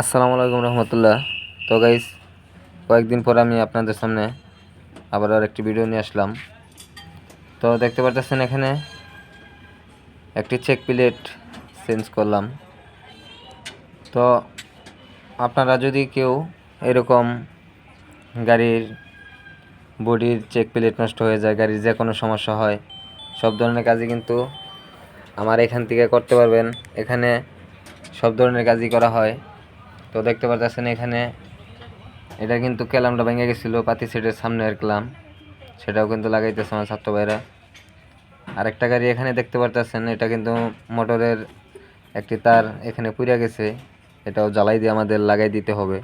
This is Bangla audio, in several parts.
আসসালামু আলাইকুম রহমতুল্লাহ। তো গাইস কয়েকদিন পর আমি আপনাদের সামনে আবার আর একটি ভিডিও নিয়ে আসলাম। তো দেখতে পারতেছেন এখানে একটি চেক প্লেট চেঞ্জ করলাম। তো আপনারা যদি কেউ এরকম গাড়ির বডির চেক প্লেট নষ্ট হয়ে যায়, গাড়ির যে কোনো সমস্যা হয়, সব ধরনের কাজই কিন্তু আমার এখান থেকে করতে পারবেন। এখানে সব ধরনের কাজই করা হয়। তো দেখতে পারতেছেন এখানে। এটা কিন্তু ক্যালামটা ভেঙে গেছিল, পাতি সেটের সামনের ক্লাম। সেটাও কিন্তু লাগাইতেছে আমার ছাত্র ভাইরা। আরেকটা গাড়ি এখানে দেখতে পারতেছেন, এটা কিন্তু মোটরের একটি তার এখানে পুড়ে গেছে। এটাও জ্বালাই দিয়ে আমাদের লাগাই দিতে হবে।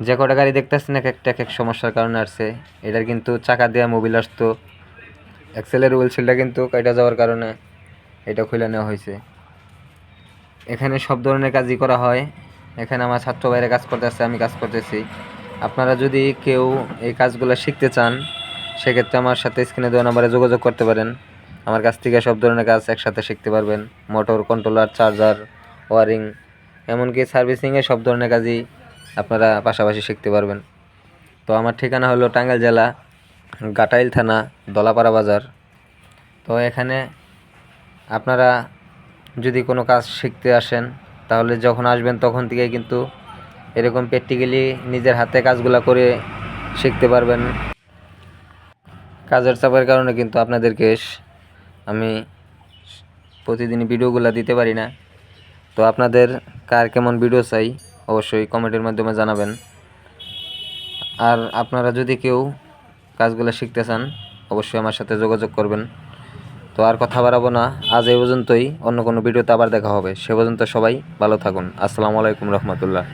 যে কটা গাড়ি দেখতেছেন, এক একটা এক এক সমস্যার কারণে আসছে। এটার কিন্তু চাকা দেওয়া মোবিল আসতো। এক্সেলের হুইল সিলটা কিন্তু কাটা যাওয়ার কারণে এটা খুলে নেওয়া হয়েছে। এখানে সব ধরনের কাজই করা হয়। এখানে আমার ছাত্র ভাইরা কাজ করতেছে, আমি কাজ করতেছি। আপনারা যদি কেউ এই কাজগুলো শিখতে চান, সেক্ষেত্রে আমার সাথে স্ক্রিনে দেওয়া নাম্বারে যোগাযোগ করতে পারেন। আমার কাছ থেকে সব ধরনের কাজ একসাথে শিখতে পারবেন। মোটর কন্ট্রোলার চার্জার ওয়ারিং এমনকি সার্ভিসিংয়ে সব ধরনের কাজই আপনারা পাশাপাশি শিখতে পারবেন। তো আমার ঠিকানা হলো টাঙ্গাইল জেলা, গাটাইল থানা, দলাপাড়া বাজার। তো এখানে আপনারা যদি কোনো কাজ শিখতে আসেন তাহলে যখন আসবেন তখন থেকে কিন্তু এরকম প্র্যাকটিক্যালি নিজের হাতে কাজগুলো করে শিখতে পারবেন। কাজের চাপের কারণে কিন্তু আপনাদেরকে আমি প্রতিদিন ভিডিওগুলো দিতে পারি না। তো আপনাদের কার কেমন ভিডিও চাই অবশ্যই কমেন্টের মাধ্যমে জানাবেন। আর আপনারা যদি কেউ কাজগুলো শিখতে চান, অবশ্যই আমার সাথে যোগাযোগ করবেন। তো আর কথা বাড়াবো না। আজ এই পর্যন্তই। অন্য কোনো ভিডিওতে আবার দেখা হবে। সে পর্যন্ত সবাই ভালো থাকুন। আসসালামু আলাইকুম রহমতুল্লাহ।